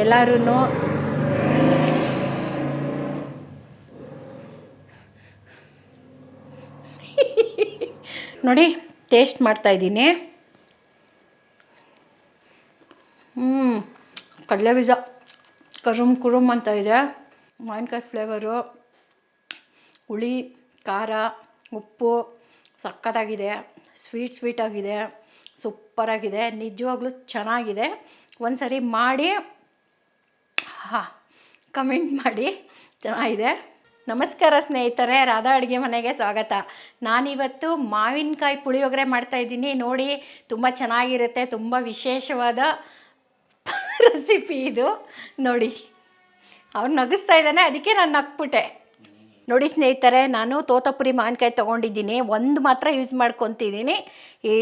ಎಲ್ಲರೂ ನೋಡಿ ಟೇಸ್ಟ್ ಮಾಡ್ತಾ ಇದ್ದೀನಿ. ಹ್ಞೂ ಕಡಲೆ ಬೀಜ. ಕರುಮ್ ಕುರುಮ್ ಅಂತ ಇದೆ. ಮಾವಿನಕಾಯಿ ಫ್ಲೇವರು ಹುಳಿ, ಖಾರ, ಉಪ್ಪು, ಸಕ್ಕತ್ತಾಗಿದೆ. ಸ್ವೀಟ್ ಸ್ವೀಟಾಗಿದೆ ಸೂಪರಾಗಿದೆ ನಿಜವಾಗ್ಲೂ ಚೆನ್ನಾಗಿದೆ. ಒಂದು ಸರಿ ಮಾಡಿ ಹಾಂ ಕಮೆಂಟ್ ಮಾಡಿ. ಚೆನ್ನಾಗಿದೆ. ನಮಸ್ಕಾರ ಸ್ನೇಹಿತರೆ, ರಾಧಾ ಅಡುಗೆ ಮನೆಗೆ ಸ್ವಾಗತ. ನಾನಿವತ್ತು ಮಾವಿನಕಾಯಿ ಪುಳಿಯೋಗರೆ ಮಾಡ್ತಾಯಿದ್ದೀನಿ ನೋಡಿ, ತುಂಬ ಚೆನ್ನಾಗಿರುತ್ತೆ, ತುಂಬ ವಿಶೇಷವಾದ ರೆಸಿಪಿ ಇದು. ನೋಡಿ, ಅವ್ರು ನಗಿಸ್ತಾ ಇದ್ದಾನೆ, ಅದಕ್ಕೆ ನಾನು ನಕ್ಬಿಟ್ಟೆ ನೋಡಿ ಸ್ನೇಹಿತರೆ, ನಾನು ತೋತಪುರಿ ಮಾವಿನಕಾಯಿ ತೊಗೊಂಡಿದ್ದೀನಿ. ಒಂದು ಮಾತ್ರ ಯೂಸ್ ಮಾಡ್ಕೊತಿದ್ದೀನಿ.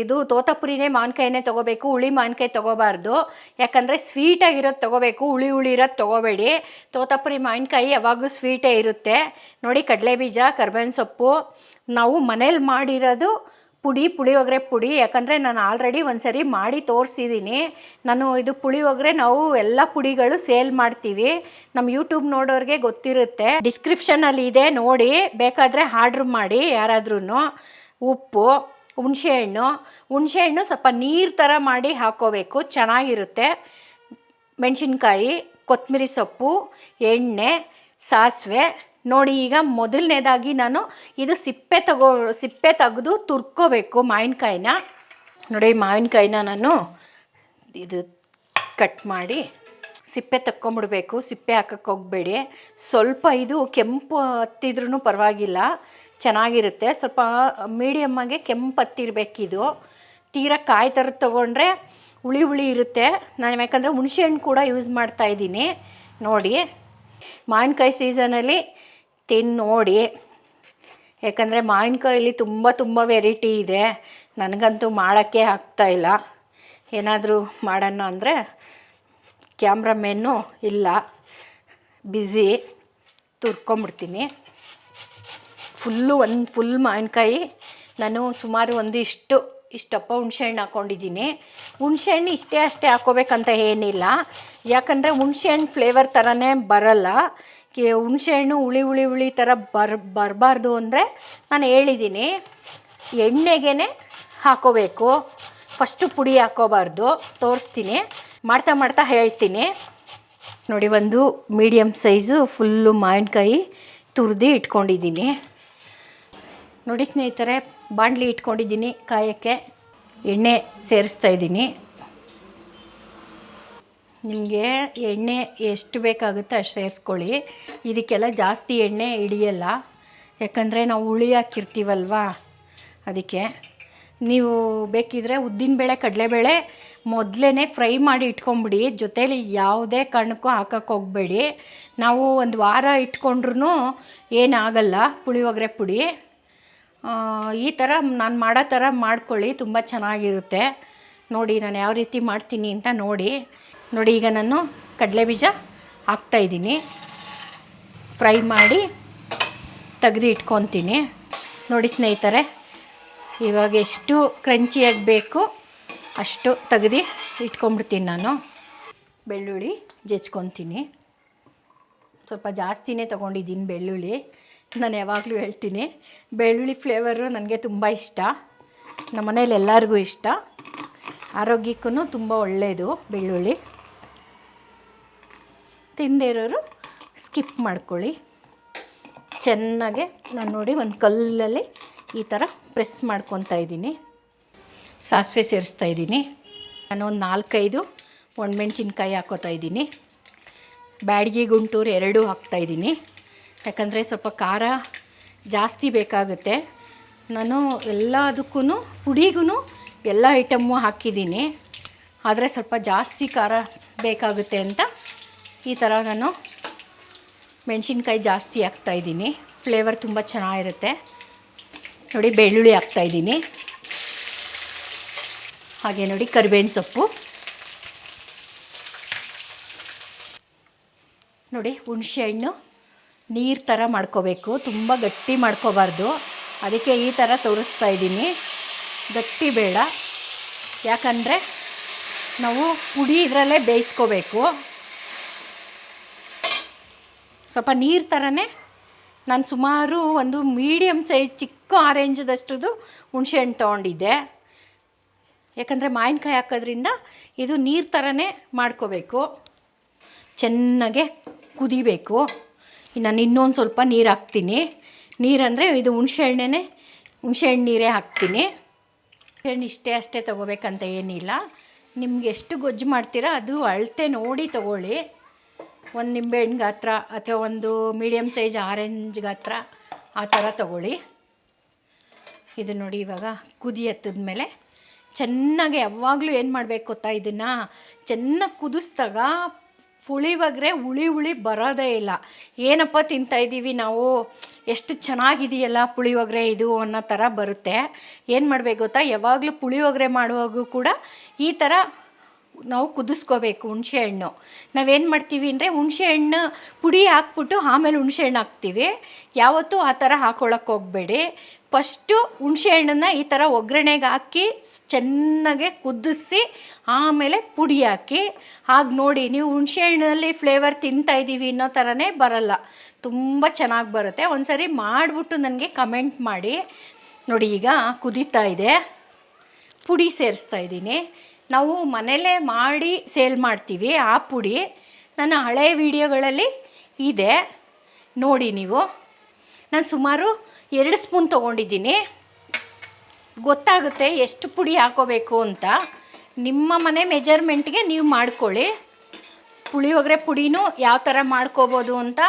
ಇದು ತೋತಪುರಿನೇ ಮಾವಿನಕಾಯಿನೇ ತೊಗೋಬೇಕು, ಹುಳಿ ಮಾವಿನಕಾಯಿ ತೊಗೋಬಾರ್ದು. ಯಾಕಂದರೆ ಸ್ವೀಟಾಗಿರೋದು ತೊಗೋಬೇಕು, ಹುಳಿ ಹುಳಿ ಇರೋದು ತೊಗೋಬೇಡಿ. ತೋತಪುರಿ ಮಾವಿನಕಾಯಿ ಯಾವಾಗಲೂ ಸ್ವೀಟೇ ಇರುತ್ತೆ. ನೋಡಿ ಕಡಲೆ ಬೀಜ ಕರ್ಬೇವಿನ ಸೊಪ್ಪು. ನಾವು ಮನೇಲಿ ಮಾಡಿರೋದು ಪುಡಿ ಪುಳಿಯೋಗರೆ ಪುಡಿ, ಯಾಕಂದರೆ ನಾನು ಆಲ್ರೆಡಿ ಒಂದು ಸರಿ ಮಾಡಿ ತೋರಿಸಿದ್ದೀನಿ ನಾನು ಇದು ಪುಳಿಯೋಗರೆ ನಾವು ಎಲ್ಲ ಪುಡಿಗಳು ಸೇಲ್ ಮಾಡ್ತೀವಿ. ನಮ್ಮ ಯೂಟ್ಯೂಬ್ ನೋಡೋರಿಗೆ ಗೊತ್ತಿರುತ್ತೆ. ಡಿಸ್ಕ್ರಿಪ್ಷನಲ್ಲಿ ಇದೆ, ನೋಡಿ. ಬೇಕಾದರೆ ಆರ್ಡ್ರ್ ಮಾಡಿ ಯಾರಾದ್ರೂ ಉಪ್ಪು, ಹುಣಸೆಹಣ್ಣು. ಹುಣಸೆಹಣ್ಣು ಸ್ವಲ್ಪ ನೀರು ಥರ ಮಾಡಿ ಹಾಕೋಬೇಕು, ಚೆನ್ನಾಗಿರುತ್ತೆ. ಮೆಣಸಿನ್ಕಾಯಿ ಕೊತ್ತಂಬರಿ ಸೊಪ್ಪು, ಎಣ್ಣೆ, ಸಾಸಿವೆ. ನೋಡಿ, ಈಗ ಮೊದಲನೇದಾಗಿ ನಾನು ಇದು ಸಿಪ್ಪೆ ತಗೋ, ಸಿಪ್ಪೆ ತೆಗೆದು ತುರ್ಕೋಬೇಕು ಮಾವಿನಕಾಯಿನ. ನೋಡಿ, ಮಾವಿನಕಾಯಿನ ನಾನು ಇದು ಕಟ್ ಮಾಡಿ ಸಿಪ್ಪೆ ತಕ್ಕೊಂಬಿಡ್ಬೇಕು, ಸಿಪ್ಪೆ ಹಾಕಕ್ಕೆ ಹೋಗಬೇಡಿ. ಸ್ವಲ್ಪ ಇದು ಕೆಂಪು ಹತ್ತಿದ್ರೂ ಪರವಾಗಿಲ್ಲ, ಚೆನ್ನಾಗಿರುತ್ತೆ. ಸ್ವಲ್ಪ ಮೀಡಿಯಮ್ಮಾಗೆ ಕೆಂಪು ಹತ್ತಿರಬೇಕಿದು. ತೀರಾ ಕಾಯಿ ಥರದ್ದು ತೊಗೊಂಡ್ರೆ ಹುಳಿ ಹುಳಿ ಇರುತ್ತೆ. ನಾನು ಯಾಕಂದರೆ ಹುಣಸೆಹಣ್ಣು ಕೂಡ ಯೂಸ್ ಮಾಡ್ತಾಯಿದ್ದೀನಿ ನೋಡಿ, ಮಾವಿನಕಾಯಿ ಸೀಸನಲ್ಲಿ ತಿಂದು ನೋಡಿ. ಯಾಕಂದರೆ ಮಾವಿನಕಾಯಲ್ಲಿ ತುಂಬ ತುಂಬ ವೆರೈಟಿ ಇದೆ. ನನಗಂತೂ ಮಾಡೋಕ್ಕೆ ಆಗ್ತಾಯಿಲ್ಲ ಏನಾದರೂ ಮಾಡೋಣ ಅಂದರೆ ಕ್ಯಾಮ್ರಾಮೆನ್ನು ಇಲ್ಲ. ಬ್ಯುಸಿ ತುರ್ಕೊಂಬಿಡ್ತೀನಿ. ಫುಲ್ಲು ಒಂದು ಫುಲ್ ಮಾವಿನಕಾಯಿ. ನಾನು ಸುಮಾರು ಒಂದಿಷ್ಟು ಇಷ್ಟಪ್ಪ ಹುಣ್ಸೆಹಣ್ಣು ಹಾಕ್ಕೊಂಡಿದ್ದೀನಿ ಹುಣ್ಸೆಹಣ್ಣು ಇಷ್ಟೇ ಅಷ್ಟೇ ಹಾಕೋಬೇಕಂತ ಏನಿಲ್ಲ. ಯಾಕಂದರೆ ಹುಣ್ಸೆಹಣ್ಣು ಫ್ಲೇವರ್ ಥರನೇ ಬರಲ್ಲ. ಕಿ ಹುಣಸೆಹಣ್ಣು ಹುಳಿ ಹುಳಿ ಹುಳಿ ಥರ ಬರ್, ಬರಬಾರ್ದು ಅಂದರೆ ನಾನು ಹೇಳಿದ್ದೀನಿ ಎಣ್ಣೆಗೆ ಹಾಕೋಬೇಕು. ಫಸ್ಟು ಪುಡಿ ಹಾಕೋಬಾರ್ದು. ತೋರಿಸ್ತೀನಿ. ಮಾಡ್ತಾ ಮಾಡ್ತಾ ಹೇಳ್ತೀನಿ. ನೋಡಿ, ಒಂದು ಮೀಡಿಯಮ್ ಸೈಜು ಫುಲ್ಲು ಮಾವಿನಕಾಯಿ ತುರಿದು ಇಟ್ಕೊಂಡಿದ್ದೀನಿ. ನೋಡಿ ಸ್ನೇಹಿತರೆ, ಬಾಣಲಿ ಇಟ್ಕೊಂಡಿದ್ದೀನಿ ಕಾಯೋಕ್ಕೆ. ಎಣ್ಣೆ ಸೇರಿಸ್ತಾ ಇದ್ದೀನಿ. ನಿಮಗೆ ಎಣ್ಣೆ ಎಷ್ಟು ಬೇಕಾಗುತ್ತೆ ಅಷ್ಟು ಸೇರಿಸ್ಕೊಳ್ಳಿ. ಇದಕ್ಕೆಲ್ಲ ಜಾಸ್ತಿ ಎಣ್ಣೆ ಹಿಡಿಯಲ್ಲ. ಯಾಕಂದರೆ ನಾವು ಹುಳಿ ಹಾಕಿರ್ತೀವಲ್ವ? ಅದಕ್ಕೆ ನೀವು ಬೇಕಿದ್ರೆ ಉದ್ದಿನಬೇಳೆ ಕಡಲೆಬೇಳೆ ಮೊದಲೇ ಫ್ರೈ ಮಾಡಿ ಇಟ್ಕೊಂಬಿಡಿ. ಜೊತೇಲಿ ಯಾವುದೇ ಕಾರಣಕ್ಕೂ ಹಾಕಕ್ಕೆ ಹೋಗಬೇಡಿ. ನಾವು ಒಂದು ವಾರ ಇಟ್ಕೊಂಡ್ರೂ ಏನಾಗಲ್ಲ. ಪುಳಿಯೋಗರೆ ಪುಡಿ. ಈ ಥರ ನಾನು ಮಾಡೋ ಥರ ಮಾಡ್ಕೊಳ್ಳಿ. ತುಂಬ ಚೆನ್ನಾಗಿರುತ್ತೆ. ನೋಡಿ ನಾನು ಯಾವ ರೀತಿ ಮಾಡ್ತೀನಿ ಅಂತ ನೋಡಿ. ನೋಡಿ, ಈಗ ನಾನು ಕಡಲೆ ಬೀಜ ಹಾಕ್ತಾಯಿದ್ದೀನಿ ಫ್ರೈ ಮಾಡಿ ತೆಗ್ದು ಇಟ್ಕೊತೀನಿ. ನೋಡಿ ಸ್ನೇಹಿತರೆ, ಇವಾಗ ಎಷ್ಟು ಕ್ರಂಚಿಯಾಗಿ ಬೇಕು ಅಷ್ಟು ತೆಗೆದು ಇಟ್ಕೊಂಡ್ಬಿಡ್ತೀನಿ ನಾನು. ಬೆಳ್ಳುಳ್ಳಿ ಜಜ್ಕೊತೀನಿ. ಸ್ವಲ್ಪ ಜಾಸ್ತಿನೇ ತೊಗೊಂಡಿದ್ದೀನಿ ಬೆಳ್ಳುಳ್ಳಿ. ನಾನು ಯಾವಾಗಲೂ ಹೇಳ್ತೀನಿ, ಬೆಳ್ಳುಳ್ಳಿ ಫ್ಲೇವರು ನನಗೆ ತುಂಬ ಇಷ್ಟ. ನಮ್ಮ ಮನೇಲಿ ಎಲ್ಲರಿಗೂ ಇಷ್ಟ. ಆರೋಗ್ಯಕ್ಕೂ ತುಂಬ ಒಳ್ಳೆಯದು ಬೆಳ್ಳುಳ್ಳಿ. ತಿಂದೇ ಇರೋರು ಸ್ಕಿಪ್ ಮಾಡ್ಕೊಳ್ಳಿ. ಚೆನ್ನಾಗೆ ನಾನು ನೋಡಿ ಒಂದು ಕಲ್ಲಲ್ಲಿ ಈ ಥರ ಪ್ರೆಸ್ ಮಾಡ್ಕೊತಾ ಇದ್ದೀನಿ. ಸಾಸಿವೆ ಸೇರಿಸ್ತಾ ಇದ್ದೀನಿ. ನಾನು ಒಂದು ನಾಲ್ಕೈದು ಒಣಮೆಣ್ಸಿನ್ಕಾಯಿ ಹಾಕೋತಾ ಇದ್ದೀನಿ. ಬ್ಯಾಡಗಿ ಗುಂಟೂರು ಎರಡೂ ಹಾಕ್ತಾಯಿದ್ದೀನಿ ಯಾಕಂದರೆ ಸ್ವಲ್ಪ ಖಾರ ಜಾಸ್ತಿ ಬೇಕಾಗುತ್ತೆ. ನಾನು ಎಲ್ಲದಕ್ಕೂ ಪುಡಿಗೂ ಎಲ್ಲ ಐಟಮ್ಮು ಹಾಕಿದ್ದೀನಿ. ಆದರೆ ಸ್ವಲ್ಪ ಜಾಸ್ತಿ ಖಾರ ಬೇಕಾಗುತ್ತೆ ಅಂತ ಈ ಥರ ನಾನು ಮೆಣಸಿನ್ಕಾಯಿ ಜಾಸ್ತಿ ಹಾಕ್ತಾಯಿದ್ದೀನಿ ಫ್ಲೇವರ್ ತುಂಬ ಚೆನ್ನಾಗಿರುತ್ತೆ. ನೋಡಿ, ಬೆಳ್ಳುಳ್ಳಿ ಹಾಕ್ತಾಯಿದ್ದೀನಿ ಹಾಗೆ ನೋಡಿ, ಕರಿಬೇವಿನ ಸೊಪ್ಪು. ನೋಡಿ ಹುಣಸೆಹಣ್ಣು ನೀರು ಥರ ಮಾಡ್ಕೋಬೇಕು. ತುಂಬ ಗಟ್ಟಿ ಮಾಡ್ಕೋಬಾರ್ದು. ಅದಕ್ಕೆ ಈ ಥರ ತೋರಿಸ್ತಾ ಇದ್ದೀನಿ. ಗಟ್ಟಿ ಬೇಡ. ಯಾಕಂದರೆ ನಾವು ಪುಡಿ ಇದರಲ್ಲೇ ಬೇಯಿಸ್ಕೋಬೇಕು. ಸ್ವಲ್ಪ ನೀರು ಥರನೇ ನಾನು ಸುಮಾರು ಒಂದು ಮೀಡಿಯಮ್ ಸೈಜ್ ಚಿಕ್ಕ ಆರೆಂಜದಷ್ಟುದು ಹುಣಸೆಹಣ್ಣು ತೊಗೊಂಡಿದ್ದೆ. ಯಾಕಂದರೆ ಮಾವಿನಕಾಯಿ ಹಾಕೋದ್ರಿಂದ ಇದು ನೀರು ಥರನೇ ಮಾಡ್ಕೋಬೇಕು. ಚೆನ್ನಾಗೆ ಕುದಿಬೇಕು. ನಾನು ಇನ್ನೊಂದು ಸ್ವಲ್ಪ ನೀರು ಹಾಕ್ತೀನಿ. ನೀರಂದರೆ ಇದು ಹುಣಸೆ ಹುಣಸೆಹಣ್ಣು ಹುಣಸೆ ಹಣ್ಣು ನೀರೇ ಹಾಕ್ತೀನಿ. ಹಣ್ಣು ಇಷ್ಟೇ ಅಷ್ಟೇ ತೊಗೋಬೇಕಂತ ಏನಿಲ್ಲ. ನಿಮ್ಗೆ ಎಷ್ಟು ಗೊಜ್ಜು ಮಾಡ್ತೀರಾ ಅದು ಅಳತೆ ನೋಡಿ ತೊಗೊಳ್ಳಿ. ಒಂದು ನಿಂಬೆಹಣ್ಣು ಗಾತ್ರ ಅಥವಾ ಒಂದು ಮೀಡಿಯಮ್ ಸೈಜ್ ಆರೆಂಜ್ ಗಾತ್ರ, ಆ ಥರ ತಗೊಳ್ಳಿ. ಇದು ನೋಡಿ ಇವಾಗ ಕುದಿ ಎತ್ತಿದ್ಮೇಲೆ ಚೆನ್ನಾಗಿ ಯಾವಾಗಲೂ ಏನು ಮಾಡಬೇಕು ಗೊತ್ತಾ ಇದನ್ನು? ಚೆನ್ನಾಗಿ ಕುದಿಸ್ದಾಗ ಪುಳಿಯೋಗರೆ ಹುಳಿ ಹುಳಿ ಬರೋದೇ ಇಲ್ಲ. ಏನಪ್ಪ ತಿಂತಾಯಿದ್ದೀವಿ ನಾವು? ಎಷ್ಟು ಚೆನ್ನಾಗಿದೆಯಲ್ಲ ಪುಳಿಯೋಗರೆ ಇದು ಅನ್ನೋ ಥರ ಬರುತ್ತೆ. ಏನು ಮಾಡಬೇಕು ಗೊತ್ತಾ? ಯಾವಾಗಲೂ ಪುಳಿಯೋಗರೆ ಮಾಡುವಾಗೂ ಕೂಡ ಈ ಥರ ನಾವು ಕುದಿಸ್ಕೋಬೇಕು ಹುಣಸೆಹಣ್ಣು ನಾವೇನು ಮಾಡ್ತೀವಿ ಅಂದರೆ ಹುಣಸೆಹಣ್ಣು ಪುಡಿ ಹಾಕ್ಬಿಟ್ಟು ಆಮೇಲೆ ಹುಣಸೆಹಣ್ಣು ಹಾಕ್ತೀವಿ. ಯಾವತ್ತೂ ಆ ಥರ ಹಾಕೊಳಕ್ಕೆ ಹೋಗಬೇಡಿ. ಫಸ್ಟು ಹುಣಸೆ ಹಣ್ಣನ್ನು ಈ ಥರ ಒಗ್ಗರಣೆಗೆ ಹಾಕಿ ಚೆನ್ನಾಗೆ ಕುದಿಸಿ ಆಮೇಲೆ ಪುಡಿ ಹಾಕಿ. ಹಾಗೆ ನೋಡಿ, ನೀವು ಹುಣಸೆಹಣ್ಣಲ್ಲಿ ಫ್ಲೇವರ್ ತಿಂತಾ ಇದ್ದೀವಿ ಅನ್ನೋ ಥರನೇ ಬರಲ್ಲ. ತುಂಬ ಚೆನ್ನಾಗಿ ಬರುತ್ತೆ. ಒಂದ್ಸರಿ ಮಾಡಿಬಿಟ್ಟು ನನಗೆ ಕಮೆಂಟ್ ಮಾಡಿ. ನೋಡಿ, ಈಗ ಕುದೀತಾ ಇದೆ. ಪುಡಿ ಸೇರಿಸ್ತಾ ಇದ್ದೀನಿ. ನಾವು ಮನೆಯಲ್ಲೇ ಮಾಡಿ ಸೇಲ್ ಮಾಡ್ತೀವಿ. ಆ ಪುಡಿ ನನ್ನ ಹಳೆ ವಿಡಿಯೋಗಳಲ್ಲಿ ಇದೆ. ನೋಡಿ ನೀವು. ನಾನು ಸುಮಾರು ಎರಡು ಸ್ಪೂನ್ ತೊಗೊಂಡಿದ್ದೀನಿ. ಗೊತ್ತಾಗುತ್ತೆ ಎಷ್ಟು ಪುಡಿ ಹಾಕೋಬೇಕು ಅಂತ. ನಿಮ್ಮ ಮನೆ ಮೆಜರ್ಮೆಂಟ್ಗೆ ನೀವು ಮಾಡ್ಕೊಳ್ಳಿ. ಪುಳಿಯೋಗರೆ ಪುಡಿನೂ ಯಾವ ಥರ ಮಾಡ್ಕೋಬೋದು ಅಂತ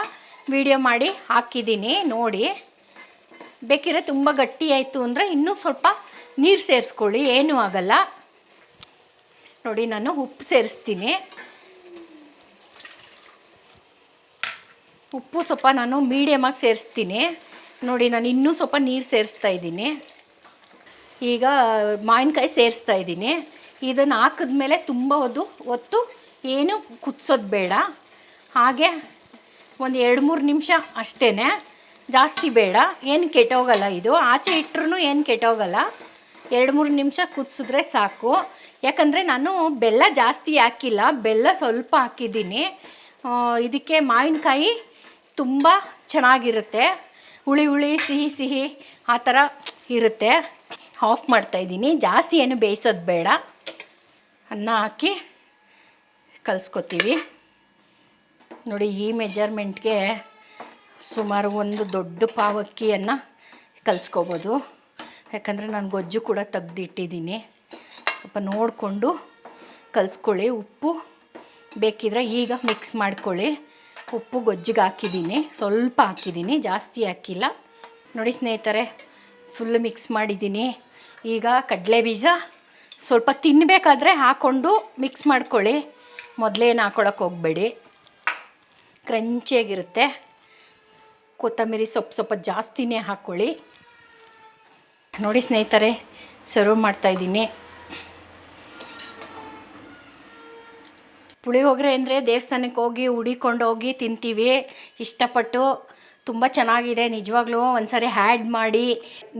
ವಿಡಿಯೋ ಮಾಡಿ ಹಾಕಿದ್ದೀನಿ. ನೋಡಿ. ಬೇಕಿದ್ರೆ ತುಂಬ ಗಟ್ಟಿ ಆಯಿತು ಅಂದರೆ ಇನ್ನೂ ಸ್ವಲ್ಪ ನೀರು ಸೇರಿಸ್ಕೊಳ್ಳಿ. ಏನೂ ಆಗಲ್ಲ. ನೋಡಿ, ನಾನು ಉಪ್ಪು ಸೇರಿಸ್ತೀನಿ. ಉಪ್ಪು ಸ್ವಲ್ಪ ನಾನು ಮೀಡಿಯಮಾಗಿ ಸೇರಿಸ್ತೀನಿ. ನೋಡಿ, ನಾನು ಇನ್ನೂ ಸ್ವಲ್ಪ ನೀರು ಸೇರಿಸ್ತಾ ಇದ್ದೀನಿ. ಈಗ ಮಾವಿನಕಾಯಿ ಸೇರಿಸ್ತಾ ಇದ್ದೀನಿ. ಇದನ್ನು ಹಾಕಿದ್ಮೇಲೆ ತುಂಬ ಹೊತ್ತು ಹೊತ್ತು ಏನು ಕುದಿಸೋದು ಬೇಡ. ಹಾಗೆ ಒಂದು ಎರಡು ಮೂರು ನಿಮಿಷ ಅಷ್ಟೇ ಜಾಸ್ತಿ ಬೇಡ. ಏನು ಕೆಟ್ಟೋಗಲ್ಲ ಇದು. ಆಚೆ ಇಟ್ಟರು ಏನು ಕೆಟ್ಟೋಗಲ್ಲ. ಎರಡು ಮೂರು ನಿಮಿಷ ಕುದಿಸಿದ್ರೆ ಸಾಕು. ಯಾಕಂದರೆ ನಾನು ಬೆಲ್ಲ ಜಾಸ್ತಿ ಹಾಕಿಲ್ಲ. ಬೆಲ್ಲ ಸ್ವಲ್ಪ ಹಾಕಿದ್ದೀನಿ. ಇದಕ್ಕೆ ಮಾವಿನಕಾಯಿ ತುಂಬ ಚೆನ್ನಾಗಿರುತ್ತೆ. ಹುಳಿ ಹುಳಿ, ಸಿಹಿ ಸಿಹಿ ಆ ಥರ ಇರುತ್ತೆ. ಆಫ್ ಮಾಡ್ತಾಯಿದ್ದೀನಿ ಜಾಸ್ತಿ ಏನು ಬೇಯಿಸೋದು ಬೇಡ. ಅನ್ನ ಹಾಕಿ ಕಲಿಸ್ಕೊತೀವಿ. ನೋಡಿ, ಈ ಮೆಜರ್ಮೆಂಟ್ಗೆ ಸುಮಾರು ಒಂದು ದೊಡ್ಡ ಪಾವಕ್ಕಿಯನ್ನು ಕಲಿಸ್ಕೋಬೋದು. ಯಾಕಂದರೆ ನಾನು ಗೊಜ್ಜು ಕೂಡ ತೆಗ್ದಿಟ್ಟಿದ್ದೀನಿ. ಸ್ವಲ್ಪ ನೋಡಿಕೊಂಡು ಕಲಿಸ್ಕೊಳ್ಳಿ. ಉಪ್ಪು ಬೇಕಿದ್ರೆ ಈಗ ಮಿಕ್ಸ್ ಮಾಡ್ಕೊಳ್ಳಿ. ಉಪ್ಪು ಗೊಜ್ಜಿಗೆ ಹಾಕಿದ್ದೀನಿ. ಸ್ವಲ್ಪ ಹಾಕಿದ್ದೀನಿ, ಜಾಸ್ತಿ ಹಾಕಿಲ್ಲ. ನೋಡಿ ಸ್ನೇಹಿತರೆ ಫುಲ್ ಮಿಕ್ಸ್ ಮಾಡಿದ್ದೀನಿ. ಈಗ ಕಡಲೆ ಬೀಜ ಸ್ವಲ್ಪ ತಿನ್ನಬೇಕಾದ್ರೆ ಹಾಕ್ಕೊಂಡು ಮಿಕ್ಸ್ ಮಾಡ್ಕೊಳ್ಳಿ. ಮೊದಲೇನು ಹಾಕೊಳಕ್ಕೆ ಹೋಗಬೇಡಿ. ಕ್ರಂಚಿಯಾಗಿರುತ್ತೆ ಕೊತ್ತಂಬರಿ ಸೊಪ್ಪು ಸ್ವಲ್ಪ ಜಾಸ್ತಿನೇ ಹಾಕ್ಕೊಳ್ಳಿ ನೋಡಿ ಸ್ನೇಹಿತರೆ ಸರ್ವ್ ಮಾಡ್ತಾ ಇದ್ದೀನಿ. ಪುಳಿಯೋಗರೆ ಅಂದರೆ ದೇವಸ್ಥಾನಕ್ಕೆ ಹೋಗಿ, ಹುಡಿಕೊಂಡು ಹೋಗಿ ತಿಂತೀವಿ. ಇಷ್ಟಪಟ್ಟು ತುಂಬ ಚೆನ್ನಾಗಿದೆ, ನಿಜವಾಗ್ಲೂ ಒಂದ್ಸರಿ ಹ್ಯಾಡ್ ಮಾಡಿ.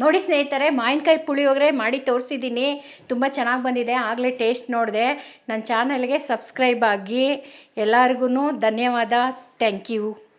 ನೋಡಿ ಸ್ನೇಹಿತರೆ, ಮಾವಿನಕಾಯಿ ಪುಳಿಯೋಗರೆ ಮಾಡಿ ತೋರಿಸಿದ್ದೀನಿ. ತುಂಬ ಚೆನ್ನಾಗಿ ಬಂದಿದೆ, ಆಗಲೇ ಟೇಸ್ಟ್ ನೋಡಿದೆ. ನನ್ನ ಚಾನಲ್ಗೆ ಸಬ್ಸ್ಕ್ರೈಬ್ ಆಗಿ. ಎಲ್ಲರಿಗೂ ಧನ್ಯವಾದ. Thank you